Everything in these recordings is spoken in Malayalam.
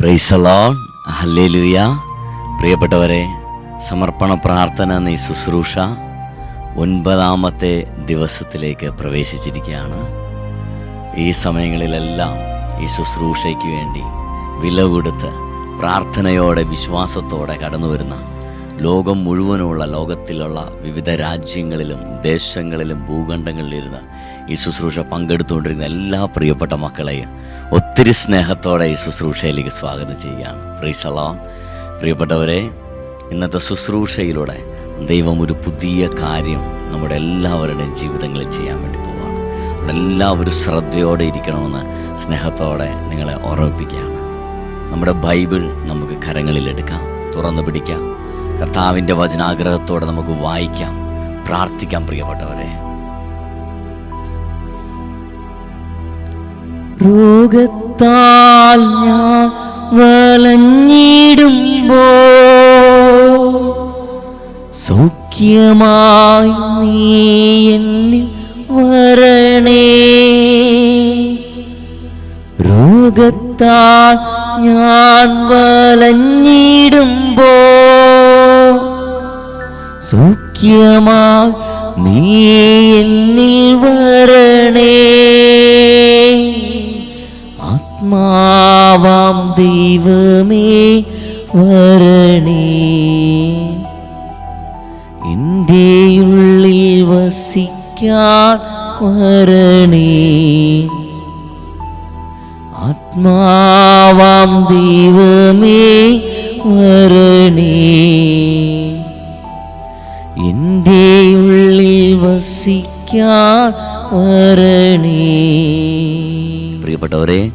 പ്രൈസലോൺ ഹല്ലേലൂയ പ്രിയപ്പെട്ടവരെ സമർപ്പണ പ്രാർത്ഥന നീ ശുശ്രൂഷ ഒൻപതാമത്തെ ദിവസത്തിലേക്ക് പ്രവേശിച്ചിരിക്കുകയാണ്. ഈ സമയങ്ങളിലെല്ലാം ഈ ശുശ്രൂഷയ്ക്ക് വേണ്ടി വില കൊടുത്ത് പ്രാർത്ഥനയോടെ വിശ്വാസത്തോടെ കടന്നു വരുന്ന ലോകം മുഴുവനുള്ള ലോകത്തിലുള്ള വിവിധ രാജ്യങ്ങളിലും ദേശങ്ങളിലും ഭൂഖണ്ഡങ്ങളിലിരുന്ന് ഈ ശുശ്രൂഷ പങ്കെടുത്തുകൊണ്ടിരുന്ന എല്ലാ പ്രിയപ്പെട്ട മക്കളെയും ഒത്തിരി സ്നേഹത്തോടെ ഈ ശുശ്രൂഷയിലേക്ക് സ്വാഗതം ചെയ്യുകയാണ്. പ്രീസളോ പ്രിയപ്പെട്ടവരെ ഇന്നത്തെ ശുശ്രൂഷയിലൂടെ ദൈവം ഒരു പുതിയ കാര്യം നമ്മുടെ എല്ലാവരുടെയും ജീവിതങ്ങളിൽ ചെയ്യാൻ വേണ്ടി അതുകൊണ്ട് എല്ലാവരും ശ്രദ്ധയോടെ ഇരിക്കണമെന്ന് സ്നേഹത്തോടെ നിങ്ങളെ ഓർമ്മിപ്പിക്കുകയാണ്. നമ്മുടെ ബൈബിൾ നമുക്ക് കരങ്ങളിലെടുക്കാം തുറന്നു പിടിക്കാം. കർത്താവിന്റെ വചനാഗ്രഹത്തോടെ നമുക്ക് വായിക്കാം പ്രാർത്ഥിക്കാം പ്രിയപ്പെട്ടവരെ. രോഗത്താൽ ഞാൻ വലഞ്ഞിടുമ്പോ സൗഖ്യമായി നീ എന്നിൽ വരണേ. രോഗത്താൽ ഞാൻ വലഞ്ഞിടുമ്പോ സൗഖ്യമായി നീ എന്നിൽ വരണേ. ആത്മാവാം ദൈവമേ വരണേ. ഉള്ളിൽ വസിക്കാൻ വരണേ. ആത്മാവാം ദൈവമേ വരണേ. ഉള്ളിൽ വസിക്കാൻ വരണേ. പ്രിയപ്പെട്ടവരെ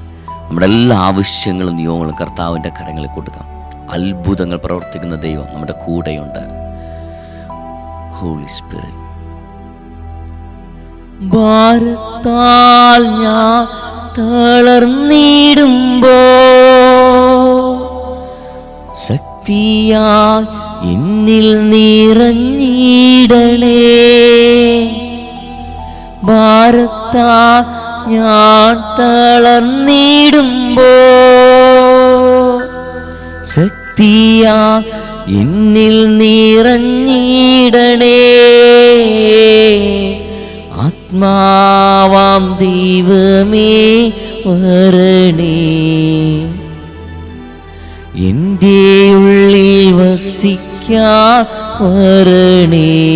നമ്മുടെ എല്ലാ ആവശ്യങ്ങളും നിയമങ്ങളും കർത്താവിന്റെ കരങ്ങളിൽ കൊടുക്കാം. അത്ഭുതങ്ങൾ പ്രവർത്തിക്കുന്ന ദൈവം നമ്മുടെ കൂടെയുണ്ട്. ഹോളി സ്പിരിറ്റ് ഭാരത്താൽ ഞാൻ തളർന്നിടുമ്പോ ശക്തിയായി എന്നിൽ നിറഞ്ഞിടണേ. ഭാരത്താൽ ഞാൻ തളർന്നിടുമ്പോ ശക്തിയാ എന്നിൽ നിറഞ്ഞിടണേ. ആത്മാവാം ദൈവമേ വരണേ. എന്റെ ഉള്ളിൽ വസിക്കാൻ വരണേ.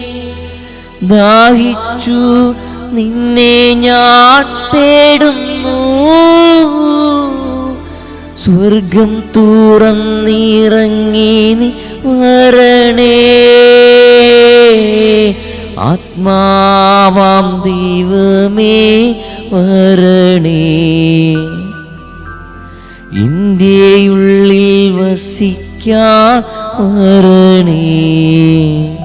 ദാഹിച്ചു നിന്നെ ഞാൻ തേടുന്നു. സ്വർഗം തുറന്നിറങ്ങി വരണേ. ആത്മാവാം ദൈവമേ വരണേ. ഇന്ത്യയുള്ളിൽ വസിക്കാൻ വരണേ.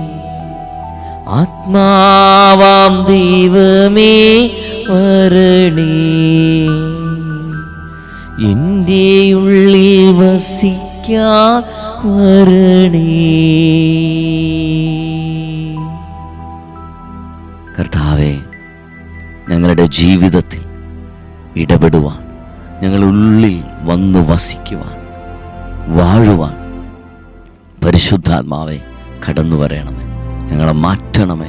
ആത്മാവാം ദൈവമേ വരണേ. എന്റെ ഉള്ളിൽ വസിക്കാൻ വരണേ. കർത്താവെ ഞങ്ങളുടെ ജീവിതത്തിൽ ഇടപെടുവാൻ ഞങ്ങളുള്ളിൽ വന്ന് വസിക്കുവാൻ വാഴുവാൻ പരിശുദ്ധാത്മാവെ കടന്നു വരണമേ ഞങ്ങളെ മാറ്റണമേ.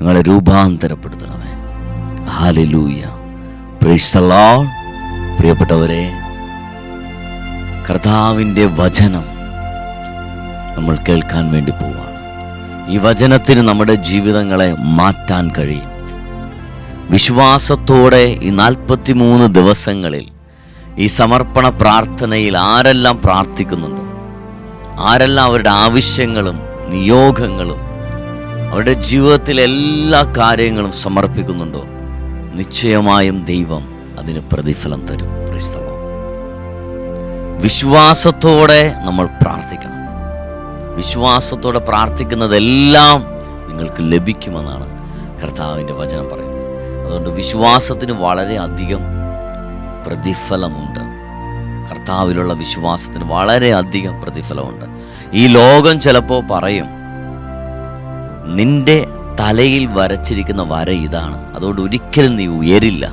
ഞങ്ങളെ രൂപാന്തരപ്പെടുത്തണമേ. ഹാലലൂയ പ്രീസ്തലോ പ്രിയപ്പെട്ടവരെ കർത്താവിന്റെ വചനം നമ്മൾ കേൾക്കാൻ വേണ്ടി പോവാണ്. ഈ വചനത്തിന് നമ്മുടെ ജീവിതങ്ങളെ മാറ്റാൻ കഴിയും. വിശ്വാസത്തോടെ ഈ നാൽപ്പത്തി മൂന്ന് ദിവസങ്ങളിൽ ഈ സമർപ്പണ പ്രാർത്ഥനയിൽ ആരെല്ലാം പ്രാർത്ഥിക്കുന്നുണ്ട്? ആരെല്ലാം അവരുടെ ആവശ്യങ്ങളും നിയോഗങ്ങളും അവരുടെ ജീവിതത്തിലെ എല്ലാ കാര്യങ്ങളും സമർപ്പിക്കുന്നുണ്ടോ? നിശ്ചയമായും ദൈവം അതിന് പ്രതിഫലം തരും. ക്രിസ്തവ വിശ്വാസത്തോടെ നമ്മൾ പ്രാർത്ഥിക്കണം. വിശ്വാസത്തോടെ പ്രാർത്ഥിക്കുന്നതെല്ലാം നിങ്ങൾക്ക് ലഭിക്കുമെന്നാണ് കർത്താവിന്റെ വചനം പറയുന്നത്. അതുകൊണ്ട് വിശ്വാസത്തിന് വളരെ അധികം പ്രതിഫലമുണ്ട്. കർത്താവിലുള്ള വിശ്വാസത്തിന് വളരെ അധികം പ്രതിഫലമുണ്ട്. ഈ ലോകം ചിലപ്പോൾ പറയും നിന്റെ തലയിൽ വരച്ചിരിക്കുന്ന വര ഇതാണ്. അതുകൊണ്ട് ഒരിക്കലും നീ ഉയരില്ല.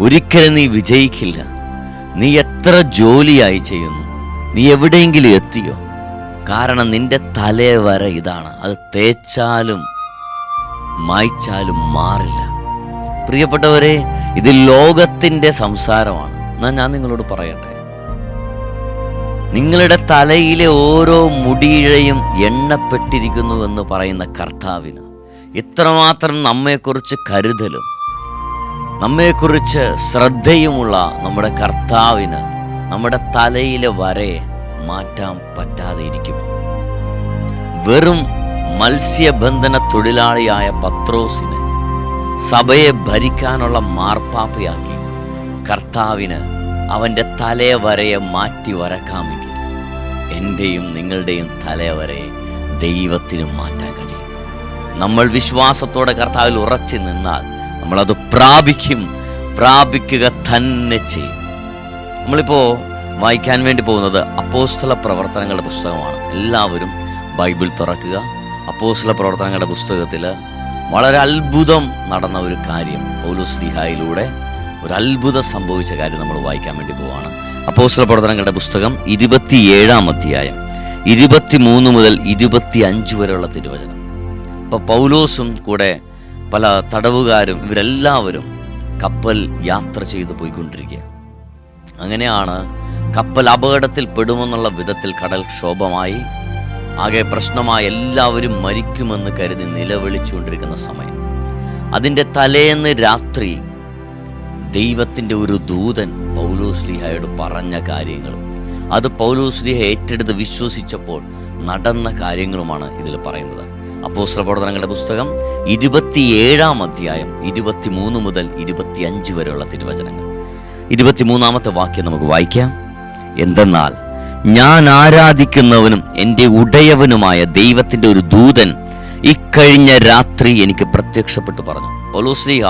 ഒരിക്കലും നീ വിജയിക്കില്ല. നീ എത്ര ജോലിയായി ചെയ്യുന്നു. നീ എവിടെയെങ്കിലും എത്തിയോ? കാരണം നിന്റെ തലേ വര ഇതാണ്. അത് തേച്ചാലും മായ്ച്ചാലും മാറില്ല. പ്രിയപ്പെട്ടവരെ ഇത് ലോകത്തിന്റെ സംസാരമാണ്. എന്നാൽ ഞാൻ നിങ്ങളോട് പറയട്ടെ. നിങ്ങളുടെ തലയിലെ ഓരോ മുടിയിഴയും എണ്ണപ്പെട്ടിരിക്കുന്നു എന്ന് പറയുന്ന കർത്താവിന് ഇത്രമാത്രം നമ്മെക്കുറിച്ച് കരുതലും നമ്മെക്കുറിച്ച് ശ്രദ്ധയുമുള്ള നമ്മുടെ കർത്താവിന് നമ്മുടെ തലയിലെ വരെ മാറ്റാൻ പറ്റാതെ ഇരിക്കുമോ? വെറും മത്സ്യബന്ധന തൊഴിലാളിയായ പത്രോസിന് സഭയെ ഭരിക്കാനുള്ള മാർപ്പാപ്പയാക്കി കർത്താവിന് അവന്റെ തലയ വരയെ മാറ്റി വരക്കാമെങ്കിൽ എന്റെയും നിങ്ങളുടെയും തലയ വരയെ ദൈവത്തിനും മാറ്റാൻ കഴിയും. നമ്മൾ വിശ്വാസത്തോടെ കർത്താവിൽ ഉറച്ചു നിന്നാൽ നമ്മളത് പ്രാപിക്കും. പ്രാപിക്കുക തന്നെ ചെയ്യും. നമ്മളിപ്പോൾ വായിക്കാൻ വേണ്ടി പോകുന്നത് അപ്പോസ്തല പ്രവർത്തനങ്ങളുടെ പുസ്തകമാണ്. എല്ലാവരും ബൈബിൾ തുറക്കുക. അപ്പോസ്തല പ്രവർത്തനങ്ങളുടെ പുസ്തകത്തിൽ വളരെ അത്ഭുതം നടന്ന ഒരു കാര്യം പൗലോസ് ലിഹായിലൂടെ ഒരു അത്ഭുതം സംഭവിച്ച കാര്യം നമ്മൾ വായിക്കാൻ വേണ്ടി പോവാണ്. അപ്പോസ്ത്ര പ്രവർത്തനങ്ങളുടെ പുസ്തകം ഇരുപത്തിയേഴാം അധ്യായം ഇരുപത്തി മൂന്ന് മുതൽ ഇരുപത്തി അഞ്ച് വരെയുള്ള തിരുവചനം. അപ്പോൾ പൗലോസും കൂടെ പല തടവുകാരും ഇവരെല്ലാവരും കപ്പൽ യാത്ര ചെയ്തു പോയിക്കൊണ്ടിരിക്കുക. അങ്ങനെയാണ് കപ്പൽ അപകടത്തിൽ പെടുമെന്നുള്ള വിധത്തിൽ കടൽ ക്ഷോഭമായി. ആകെ പ്രശ്നമായി എല്ലാവരും മരിക്കുമെന്ന് കരുതി നിലവിളിച്ചുകൊണ്ടിരിക്കുന്ന സമയം. അതിന്റെ തലേന്ന് രാത്രി ദൈവത്തിന്റെ ഒരു ദൂതൻ പൗലോസ്ലിഹയോട് പറഞ്ഞ കാര്യങ്ങളും അത് പൗലോസ്ലിഹ ഏറ്റെടുത്ത് വിശ്വസിച്ചപ്പോൾ നടന്ന കാര്യങ്ങളുമാണ് ഇതിൽ പറയുന്നത്. പ്രവർത്തനങ്ങളുടെ പുസ്തകം ഇരുപത്തിയേഴാം അധ്യായം ഇരുപത്തിമൂന്ന് മുതൽ ഇരുപത്തിയഞ്ച് വരെയുള്ള തിരുവചനങ്ങൾ. ഇരുപത്തിമൂന്നാമത്തെ വാക്യം നമുക്ക് വായിക്കാം. എന്തെന്നാൽ ഞാൻ ആരാധിക്കുന്നവനും എന്റെ ഉടയവനുമായ ദൈവത്തിന്റെ ഒരു ദൂതൻ ഇക്കഴിഞ്ഞ രാത്രി എനിക്ക് പ്രത്യക്ഷപ്പെട്ടു പറഞ്ഞു. പൗലോസ്ലിഹ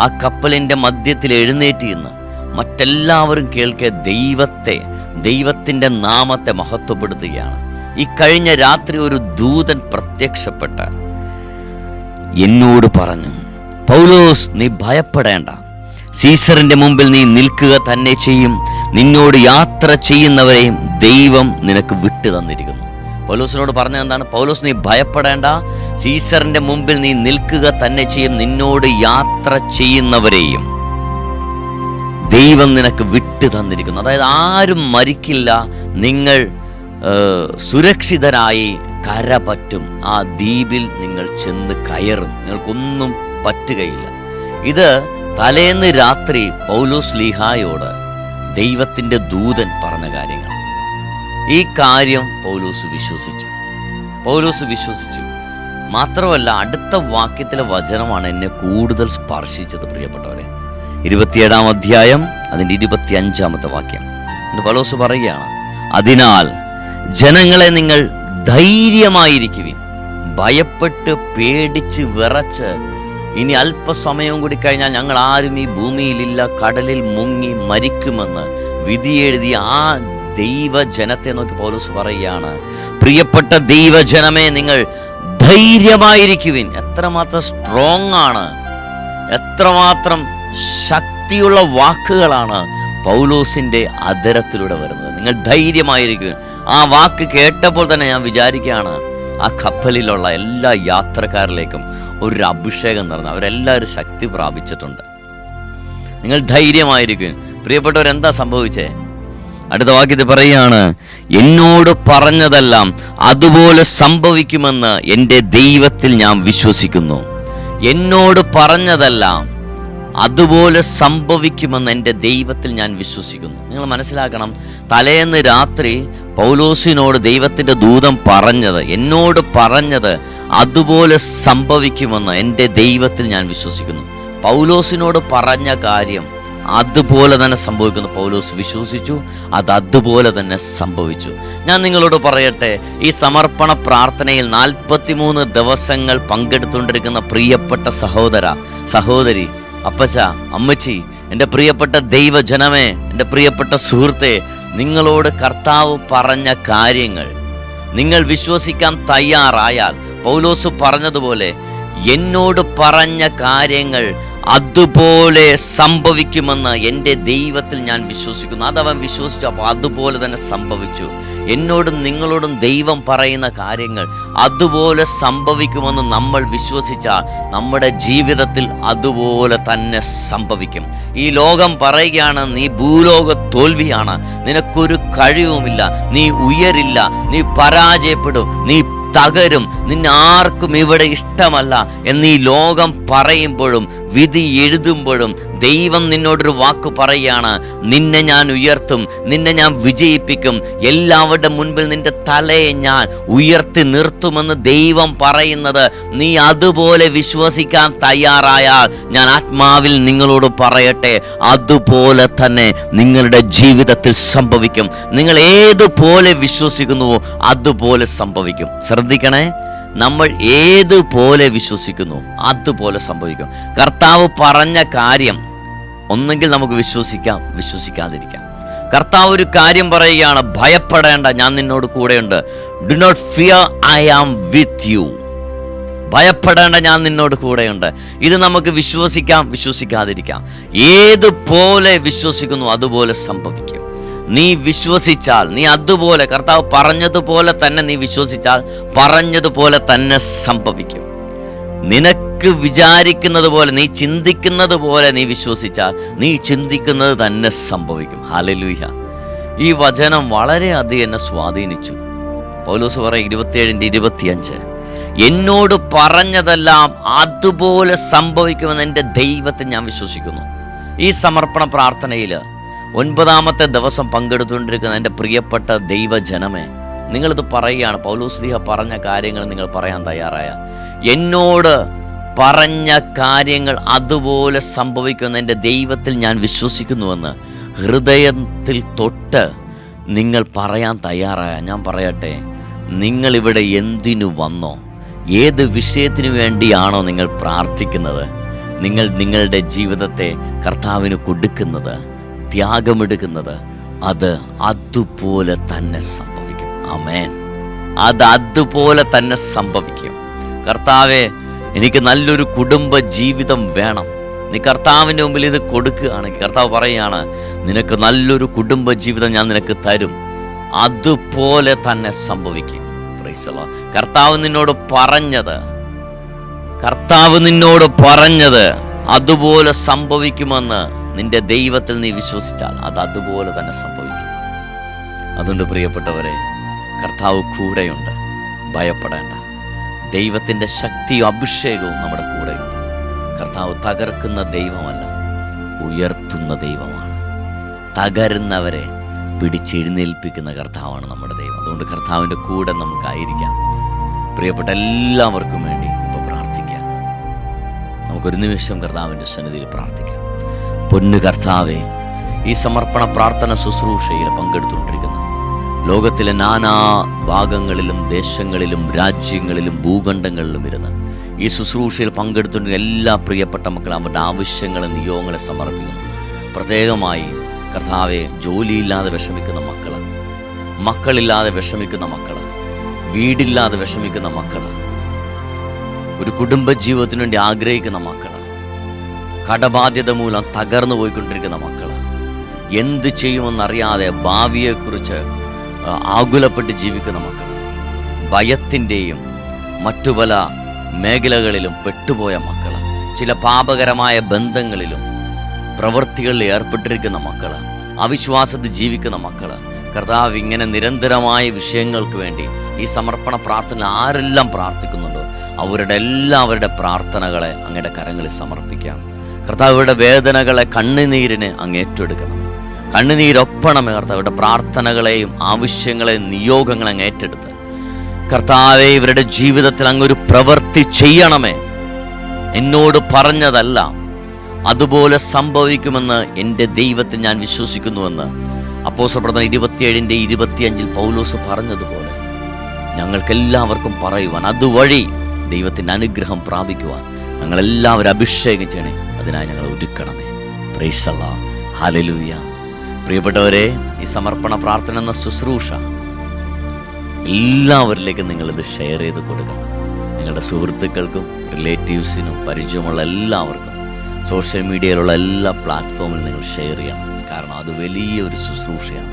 ആ കപ്പലിന്റെ മധ്യത്തിൽ എഴുന്നേറ്റ് ഇന്ന് മറ്റെല്ലാവരും കേൾക്കെ ദൈവത്തെ ദൈവത്തിന്റെ നാമത്തെ മഹത്വപ്പെടുത്തുകയാണ്. ഈ കഴിഞ്ഞ രാത്രി ഒരു ദൂതൻ പ്രത്യക്ഷപ്പെട്ട എന്നോട് പറഞ്ഞു പൗലോസ് നീ ഭയപ്പെടേണ്ട. സീസറിന്റെ മുമ്പിൽ നീ നിൽക്കുക തന്നെ ചെയ്യും. നിന്നോട് യാത്ര ചെയ്യുന്നവരെയും ദൈവം നിനക്ക് വിട്ടു തന്നിരിക്കുന്നു പൗലോസിനോട് പറഞ്ഞത് എന്താണ് പൗലോസ് നീ ഭയപ്പെടേണ്ട. സീസറിന്റെ മുമ്പിൽ നീ നിൽക്കുക തന്നെ ചെയ്യും. നിന്നോട് യാത്ര ചെയ്യുന്നവരെയും ദൈവം നിനക്ക് വിട്ടു തന്നിരിക്കുന്നു. അതായത് ആരും മരിക്കില്ല. നിങ്ങൾ സുരക്ഷിതരായി കര പറ്റും ആ ദ്വീപിൽ നിങ്ങൾ ചെന്ന് കയറും. നിങ്ങൾക്കൊന്നും പറ്റുകയില്ല. ഇത് തലേന്ന് രാത്രി പൗലോസ് ലീഹായോട് ദൈവത്തിന്റെ ദൂതൻ പറഞ്ഞ കാര്യങ്ങൾ ഈ കാര്യം പൗലൂസ് വിശ്വസിച്ചു. പൗലൂസ് വിശ്വസിച്ചു. മാത്രമല്ല അടുത്ത വാക്യത്തിലെ വചനമാണ് എന്നെ കൂടുതൽ സ്പർശിച്ചത് പ്രിയപ്പെട്ടവരെ. ഇരുപത്തിയേഴാം അധ്യായം അതിന്റെ ഇരുപത്തി അഞ്ചാമത്തെ വാക്യം. എന്ന് പൗലോസ് പറയുകയാണ് അതിനാൽ ജനങ്ങളെ നിങ്ങൾ ധൈര്യമായിരിക്കുവിൻ. ഭയപ്പെട്ട് പേടിച്ച് വിറച്ച്. ഇനി അല്പസമയം കൂടി കഴിഞ്ഞാൽ ഞങ്ങൾ ആരും ഈ ഭൂമിയിലില്ല കടലിൽ മുങ്ങി മരിക്കുമെന്ന് വിധിയെഴുതിയ ആ ദൈവജനത്തെ നോക്കി പൗലോസ് പറയുകയാണ് പ്രിയപ്പെട്ട ദൈവജനമേ നിങ്ങൾ ധൈര്യമായിരിക്കുവിൻ. എത്രമാത്രം സ്ട്രോങ് ആണ് എത്രമാത്രം ശക്തിയുള്ള വാക്കുകളാണ് പൗലോസിന്റെ അതരത്തിലൂടെ വരുന്നത്. നിങ്ങൾ ധൈര്യമായിരിക്കും ആ വാക്ക് കേട്ടപ്പോൾ തന്നെ ഞാൻ വിചാരിക്കുകയാണ് ആ കപ്പലിലുള്ള എല്ലാ യാത്രക്കാരിലേക്കും ഒരു അഭിഷേകം നടന്നു. അവരെല്ലാവരും ശക്തി പ്രാപിച്ചിട്ടുണ്ട്. നിങ്ങൾ ധൈര്യമായിരിക്കും പ്രിയപ്പെട്ടവരെന്താ സംഭവിച്ചേ? അടുത്ത വാക്യത്തിൽ പറയുകയാണ് എന്നോട് പറഞ്ഞതെല്ലാം അതുപോലെ സംഭവിക്കുമെന്ന് എന്റെ ദൈവത്തിൽ ഞാൻ വിശ്വസിക്കുന്നു. എന്നോട് പറഞ്ഞതെല്ലാം അതുപോലെ സംഭവിക്കുമെന്ന് എന്റെ ദൈവത്തിൽ ഞാൻ വിശ്വസിക്കുന്നു. നിങ്ങൾ മനസ്സിലാക്കണം തലേന്ന് രാത്രി പൗലോസിനോട് ദൈവത്തിന്റെ ദൂതം പറഞ്ഞത് എന്നോട് പറഞ്ഞത് അതുപോലെ സംഭവിക്കുമെന്ന് എന്റെ ദൈവത്തിൽ ഞാൻ വിശ്വസിക്കുന്നു. പൗലോസിനോട് പറഞ്ഞ കാര്യം അതുപോലെ തന്നെ സംഭവിക്കുന്നു. പൗലോസ് വിശ്വസിച്ചു അത് അതുപോലെ തന്നെ സംഭവിച്ചു. ഞാൻ നിങ്ങളോട് പറയട്ടെ ഈ സമർപ്പണ പ്രാർത്ഥനയിൽ നാൽപ്പത്തിമൂന്ന് ദിവസങ്ങൾ പങ്കെടുത്തുകൊണ്ടിരിക്കുന്ന പ്രിയപ്പെട്ട സഹോദര സഹോദരി അപ്പച്ച അമ്മച്ചി എന്റെ പ്രിയപ്പെട്ട ദൈവജനമേ എന്റെ പ്രിയപ്പെട്ട സുഹൃത്തെ നിങ്ങളോട് കർത്താവ് പറഞ്ഞ കാര്യങ്ങൾ നിങ്ങൾ വിശ്വസിക്കാൻ തയ്യാറായാൽ പൗലോസ് പറഞ്ഞതുപോലെ എന്നോട് പറഞ്ഞ കാര്യങ്ങൾ അതുപോലെ സംഭവിക്കുമെന്ന് എന്റെ ദൈവത്തിൽ ഞാൻ വിശ്വസിക്കുന്നു. അത് അവൻ വിശ്വസിച്ചു അപ്പോൾ അതുപോലെ തന്നെ സംഭവിച്ചു. എന്നോടും നിങ്ങളോടും ദൈവം പറയുന്ന കാര്യങ്ങൾ അതുപോലെ സംഭവിക്കുമെന്ന് നമ്മൾ വിശ്വസിച്ചാൽ നമ്മുടെ ജീവിതത്തിൽ അതുപോലെ തന്നെ സംഭവിക്കും. ഈ ലോകം പറയുകയാണ് നീ ഭൂലോക തോൽവിയാണ്. നിനക്കൊരു കഴിവുമില്ല. നീ ഉയരില്ല. നീ പരാജയപ്പെടും. നീ തകരും. നിന്നെ ആർക്കും ഇവിടെ ഇഷ്ടമല്ല. എന്നീ ലോകം പറയുമ്പോഴും വിധി എഴുതുമ്പോഴും ദൈവം നിന്നോടൊരു വാക്ക് പറയാണ് നിന്നെ ഞാൻ ഉയർത്തും നിന്നെ ഞാൻ വിജയിപ്പിക്കും. എല്ലാവരുടെ മുൻപിൽ നിന്റെ തലയെ ഞാൻ ഉയർത്തി നിർത്തുമെന്ന് ദൈവം പറയുന്നത് നീ അതുപോലെ വിശ്വസിക്കാൻ തയ്യാറായാൽ ഞാൻ ആത്മാവിൽ നിങ്ങളോട് പറയട്ടെ അതുപോലെ തന്നെ നിങ്ങളുടെ ജീവിതത്തിൽ സംഭവിക്കും. നിങ്ങൾ ഏതുപോലെ വിശ്വസിക്കുന്നുവോ അതുപോലെ സംഭവിക്കും. ശ്രദ്ധിക്കണേ. നമ്മൾ ഏതുപോലെ വിശ്വസിക്കുന്നു അതുപോലെ സംഭവിക്കും. കർത്താവ് പറഞ്ഞ കാര്യം ഒന്നെങ്കിൽ നമുക്ക് വിശ്വസിക്കാം വിശ്വസിക്കാതിരിക്കാം. കർത്താവ് ഒരു കാര്യം പറയുകയാണ് ഭയപ്പെടേണ്ട ഞാൻ നിന്നോട് കൂടെയുണ്ട്. Do not fear I am with you ഭയപ്പെടേണ്ട ഞാൻ നിന്നോട് കൂടെയുണ്ട്. ഇത് നമുക്ക് വിശ്വസിക്കാം വിശ്വസിക്കാതിരിക്കാം. ഏതുപോലെ വിശ്വസിക്കുന്നു അതുപോലെ സംഭവിക്കും. നീ വിശ്വസിച്ചാൽ നീ അതുപോലെ കർത്താവ് പറഞ്ഞതുപോലെ തന്നെ നീ വിശ്വസിച്ചാൽ പറഞ്ഞതുപോലെ തന്നെ സംഭവിക്കും. നിനക്ക് വിചാരിക്കുന്നത് പോലെ നീ ചിന്തിക്കുന്നത് പോലെ നീ വിശ്വസിച്ചാൽ നീ ചിന്തിക്കുന്നത് തന്നെ സംഭവിക്കും. ഹലലൂഹ ഈ വചനം വളരെയധികം എന്നെ സ്വാധീനിച്ചു. പൗലോസ് പറയും ഇരുപത്തിയേഴിന്റെ ഇരുപത്തിയഞ്ച്. എന്നോട് പറഞ്ഞതെല്ലാം അതുപോലെ സംഭവിക്കുമെന്ന് എന്റെ ദൈവത്തെ ഞാൻ വിശ്വസിക്കുന്നു. ഈ സമർപ്പണ പ്രാർത്ഥനയിൽ ഒൻപതാമത്തെ ദിവസം പങ്കെടുത്തുകൊണ്ടിരിക്കുന്ന എന്റെ പ്രിയപ്പെട്ട ദൈവജനമേ നിങ്ങളിത് പറയുകയാണ്. പൗലോസ്ലിഹ പറഞ്ഞ കാര്യങ്ങൾ നിങ്ങൾ പറയാൻ തയ്യാറായ. എന്നോട് പറഞ്ഞ കാര്യങ്ങൾ അതുപോലെ സംഭവിക്കുന്ന എന്റെ ദൈവത്തിൽ ഞാൻ വിശ്വസിക്കുന്നുവെന്ന് ഹൃദയത്തിൽ തൊട്ട് നിങ്ങൾ പറയാൻ തയ്യാറായ. ഞാൻ പറയട്ടെ നിങ്ങളിവിടെ എന്തിനു വന്നോ? ഏത് വിഷയത്തിനു വേണ്ടിയാണോ നിങ്ങൾ പ്രാർത്ഥിക്കുന്നത്? നിങ്ങൾ നിങ്ങളുടെ ജീവിതത്തെ കർത്താവിന് കൊടുക്കുന്നത്? ത്യാഗമെടുക്കുന്നത് അത് അതുപോലെ തന്നെ സംഭവിക്കും. അമേൻ അത് അതുപോലെ തന്നെ സംഭവിക്കും. കർത്താവെ എനിക്ക് നല്ലൊരു കുടുംബ ജീവിതം വേണം. നീ കർത്താവിന്റെ മുമ്പിൽ ഇത് കൊടുക്കുകയാണെങ്കിൽ കർത്താവ് പറയുകയാണ് നിനക്ക് നല്ലൊരു കുടുംബ ജീവിതം ഞാൻ നിനക്ക് തരും. അതുപോലെ തന്നെ സംഭവിക്കും. കർത്താവ് നിന്നോട് പറഞ്ഞത് കർത്താവ് നിന്നോട് പറഞ്ഞത് അതുപോലെ സംഭവിക്കുമെന്ന് നിന്റെ ദൈവത്തിൽ നീ വിശ്വസിച്ചാൽ അത് അതുപോലെ തന്നെ സംഭവിക്കും. അതുകൊണ്ട് പ്രിയപ്പെട്ടവരെ കർത്താവ് കൂടെയുണ്ട്. ഭയപ്പെടേണ്ട. ദൈവത്തിന്റെ ശക്തിയും അഭിഷേകവും നമ്മുടെ കൂടെയുണ്ട്. കർത്താവ് തകർക്കുന്ന ദൈവമല്ല ഉയർത്തുന്ന ദൈവമാണ്. തകരുന്നവരെ പിടിച്ചെഴുന്നേൽപ്പിക്കുന്ന കർത്താവാണ് നമ്മുടെ ദൈവം. അതുകൊണ്ട് കർത്താവിന്റെ കൂടെ നമുക്കായിരിക്കാം. പ്രിയപ്പെട്ട എല്ലാവർക്കും വേണ്ടി ഇപ്പോൾ പ്രാർത്ഥിക്കാം. നമുക്കൊരു നിമിഷം കർത്താവിന്റെ സന്നിധിയിൽ പ്രാർത്ഥിക്കാം. പൊന്നു കർത്താവേ ഈ സമർപ്പണ പ്രാർത്ഥന ശുശ്രൂഷയിൽ പങ്കെടുത്തുകൊണ്ടിരിക്കുന്നു. ലോകത്തിലെ നാനാ ഭാഗങ്ങളിലും ദേശങ്ങളിലും രാജ്യങ്ങളിലും ഭൂഖണ്ഡങ്ങളിലും ഇരുന്ന് ഈ ശുശ്രൂഷയിൽ പങ്കെടുത്തുകൊണ്ടിരുന്ന എല്ലാ പ്രിയപ്പെട്ട മക്കളും അവരുടെ ആവശ്യങ്ങളെ നിയോഗങ്ങളെ സമർപ്പിക്കുന്നു. പ്രത്യേകമായി കർത്താവെ ജോലിയില്ലാതെ വിഷമിക്കുന്ന മക്കൾ മക്കളില്ലാതെ വിഷമിക്കുന്ന മക്കൾ വീടില്ലാതെ വിഷമിക്കുന്ന മക്കൾ ഒരു കുടുംബ ജീവിതത്തിനു വേണ്ടി ആഗ്രഹിക്കുന്ന മക്കൾ കടബാധ്യത മൂലം തകർന്നു പോയിക്കൊണ്ടിരിക്കുന്ന മക്കൾ എന്ത് ചെയ്യുമെന്നറിയാതെ ഭാവിയെക്കുറിച്ച് ആകുലപ്പെട്ട് ജീവിക്കുന്ന മക്കൾ ഭയത്തിന്റെയും മറ്റു പല മേഖലകളിലും പെട്ടുപോയ മക്കൾ ചില പാപകരമായ ബന്ധങ്ങളിലും പ്രവൃത്തികളിൽ ഏർപ്പെട്ടിരിക്കുന്ന മക്കൾ അവിശ്വാസത്തിൽ ജീവിക്കുന്ന മക്കൾ കർത്താവ് ഇങ്ങനെ നിരന്തരമായ വിഷയങ്ങൾക്ക് വേണ്ടി ഈ സമർപ്പണ പ്രാർത്ഥന ആരെല്ലാം പ്രാർത്ഥിക്കുന്നുണ്ടോ അവരുടെ എല്ലാവരുടെ പ്രാർത്ഥനകളെ അങ്ങയുടെ കരങ്ങളിൽ സമർപ്പിക്കാം കർത്താവരുടെ വേദനകളെ കണ്ണുനീരിന് അങ്ങ് ഏറ്റെടുക്കണം. കണ്ണുനീരൊപ്പണമേ പ്രാർത്ഥനകളെയും ആവശ്യങ്ങളെയും നിയോഗങ്ങളെ അങ്ങ് ഏറ്റെടുത്ത്. കർത്താവെ ഇവരുടെ ജീവിതത്തിൽ അങ്ങൊരു പ്രവൃത്തി ചെയ്യണമേ. എന്നോട് പറഞ്ഞതല്ല അതുപോലെ സംഭവിക്കുമെന്ന് എന്റെ ദൈവത്തിൽ ഞാൻ വിശ്വസിക്കുന്നുവെന്ന് അപ്പോസ പ്രധാന ഇരുപത്തിയേഴിന്റെ ഇരുപത്തിയഞ്ചിൽ പൗലോസ് പറഞ്ഞതുപോലെ ഞങ്ങൾക്കെല്ലാവർക്കും പറയുവാൻ അതുവഴി ദൈവത്തിന്റെ അനുഗ്രഹം പ്രാപിക്കുവാൻ ഞങ്ങളെല്ലാവരും അഭിഷേകം ചെയ്യണേ. അതിനായി ഞങ്ങൾ ഒരുക്കണമേ. പ്രൈസല്ല ഹലലൂയ പ്രിയപ്പെട്ടവരെ ഈ സമർപ്പണ പ്രാർത്ഥന എന്ന ശുശ്രൂഷ എല്ലാവരിലേക്കും നിങ്ങളിത് ഷെയർ ചെയ്ത് കൊടുക്കണം. നിങ്ങളുടെ സുഹൃത്തുക്കൾക്കും റിലേറ്റീവ്സിനും പരിചയമുള്ള എല്ലാവർക്കും സോഷ്യൽ മീഡിയയിലുള്ള എല്ലാ പ്ലാറ്റ്ഫോമിലും നിങ്ങൾ ഷെയർ ചെയ്യണം. കാരണം അത് വലിയൊരു ശുശ്രൂഷയാണ്.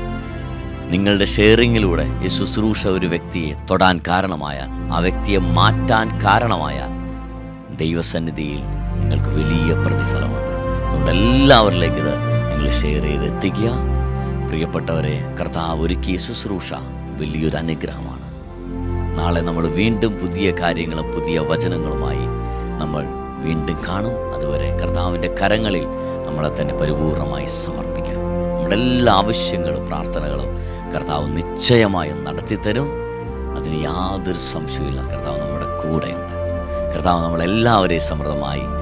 നിങ്ങളുടെ ഷെയറിങ്ങിലൂടെ ഈ ശുശ്രൂഷ ഒരു വ്യക്തിയെ തൊടാൻ കാരണമായാൽ ആ വ്യക്തിയെ മാറ്റാൻ കാരണമായാൽ ദൈവസന്നിധിയിൽ നിങ്ങൾക്ക് വലിയ പ്രതിഫലമുണ്ട്. അതുകൊണ്ട് എല്ലാവരിലേക്ക് ഇത് നിങ്ങൾ ഷെയർ ചെയ്ത് എത്തിക്കുക പ്രിയപ്പെട്ടവരെ കർത്താവ് ഒരുക്കിയ ശുശ്രൂഷ വലിയൊരു അനുഗ്രഹമാണ്. നാളെ നമ്മൾ വീണ്ടും പുതിയ കാര്യങ്ങളും പുതിയ വചനങ്ങളുമായി നമ്മൾ വീണ്ടും കാണും. അതുവരെ കർത്താവിന്റെ കരങ്ങളിൽ നമ്മളെ തന്നെ പരിപൂർണമായി സമർപ്പിക്കാം. നമ്മുടെ എല്ലാ ആവശ്യങ്ങളും പ്രാർത്ഥനകളും കർത്താവ് നിശ്ചയമായും നടത്തിത്തരും. അതിന് യാതൊരു സംശയമില്ല കർത്താവ് നമ്മുടെ കൂടെയുണ്ട്. കർത്താവ് നമ്മളെല്ലാവരെയും സമൃദ്ധമായി